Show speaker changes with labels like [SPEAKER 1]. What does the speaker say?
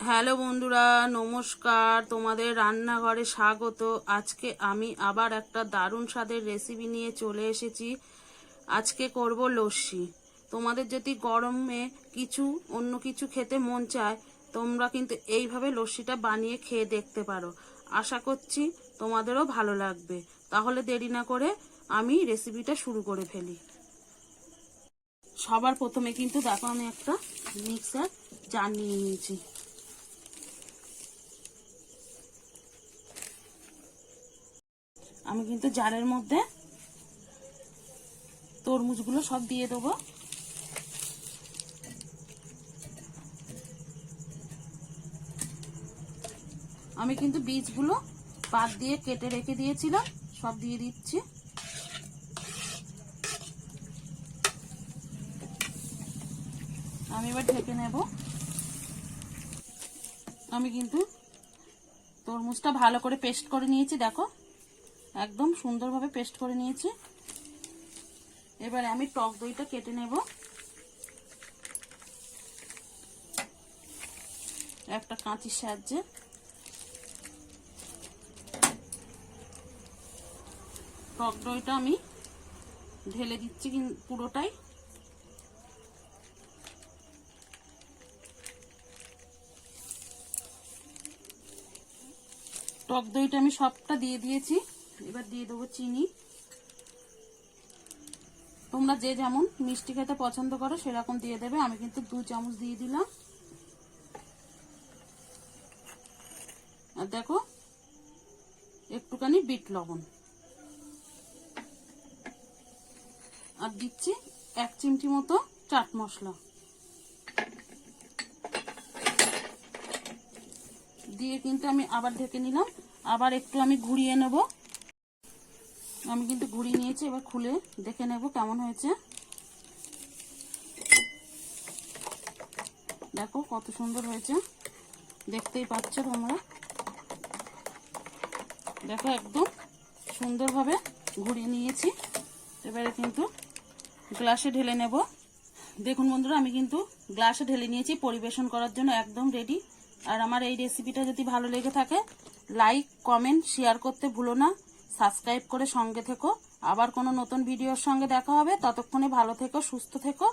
[SPEAKER 1] Hello বন্ধুরা, নমস্কার। তোমাদের রান্নাঘরে স্বাগত। আজকে আমি আবার একটা দারুণ স্বাদের রেসিপি নিয়ে চলে এসেছি। আজকে করব লস্যি। তোমাদের যদি গরমে কিছু, অন্য কিছু খেতে মন চায়, তোমরা কিন্তু এইভাবে লস্যিটা বানিয়ে খেয়ে দেখতে পারো। আশা করছি তোমাদেরও ভালো লাগবে। তাহলে দেরি না করে আমি রেসিপিটা শুরু করে ফেলি। সবার প্রথমে কিন্তু দেখো আমি একটা মিক্সার জার নিয়ে নিয়েছি। আমি কিন্তু জারের মধ্যে তরমুজগুলো সব দিয়ে দেবো। আমি কিন্তু বীজগুলো পাত দিয়ে কেটে রেখে দিয়েছিলাম, সব দিয়ে দিচ্ছি। আমি এবার ঢেকে নেব। আমি কিন্তু তরমুজটা ভালো করে পেস্ট করে নিয়েছি, দেখো। একদম সুন্দরভাবে পেস্ট করে নিয়েছি। এবারে আমি টক দইটা কেটে নেব। একটা কাঁচির সাহায্যে। টক দইটা আমি ঢেলে দিচ্ছি পুরোটাই। টক দইটা আমি সবটা দিয়ে দিয়েছি। এবার দিয়ে দেবো চিনি। তোমরা যে যেমন মিষ্টি খেতে পছন্দ করো, সেরকম দিয়ে দেবে। আমি কিন্তু দু চামচ দিয়ে দিলাম। আর দেখো, একটুখানি বিট লবণ। আর দিচ্ছি এক চিমটি মতো চাট মশলা। দিয়ে কিন্তু আমি আবার ঢেকে নিলাম। আবার একটু আমি ঘুরিয়ে নেব। আমি কিন্তু ঘুরিয়ে নিয়েছি, এবার খুলে দেখে নেব কেমন হয়েছে। দেখো কত সুন্দর হয়েছে, দেখতেই পাচ্ছ তোমরা। দেখো একদম সুন্দরভাবে ঘুরিয়ে নিয়েছি, এবারে কিন্তু গ্লাসে ঢেলে নেব। দেখুন বন্ধুরা, আমি কিন্তু গ্লাসে ঢেলে নিয়েছি, পরিবেশন করার জন্য একদম রেডি আর আমার এই রেসিপিটা যদি ভালো লেগে থাকে লাইক কমেন্ট শেয়ার করতে ভুলো না। সাবস্ক্রাইব করে সঙ্গে থেকো। আবার কোনো নতুন ভিডিওর সঙ্গে দেখা হবে। ততক্ষণে ভালো থেকো, সুস্থ থেকো।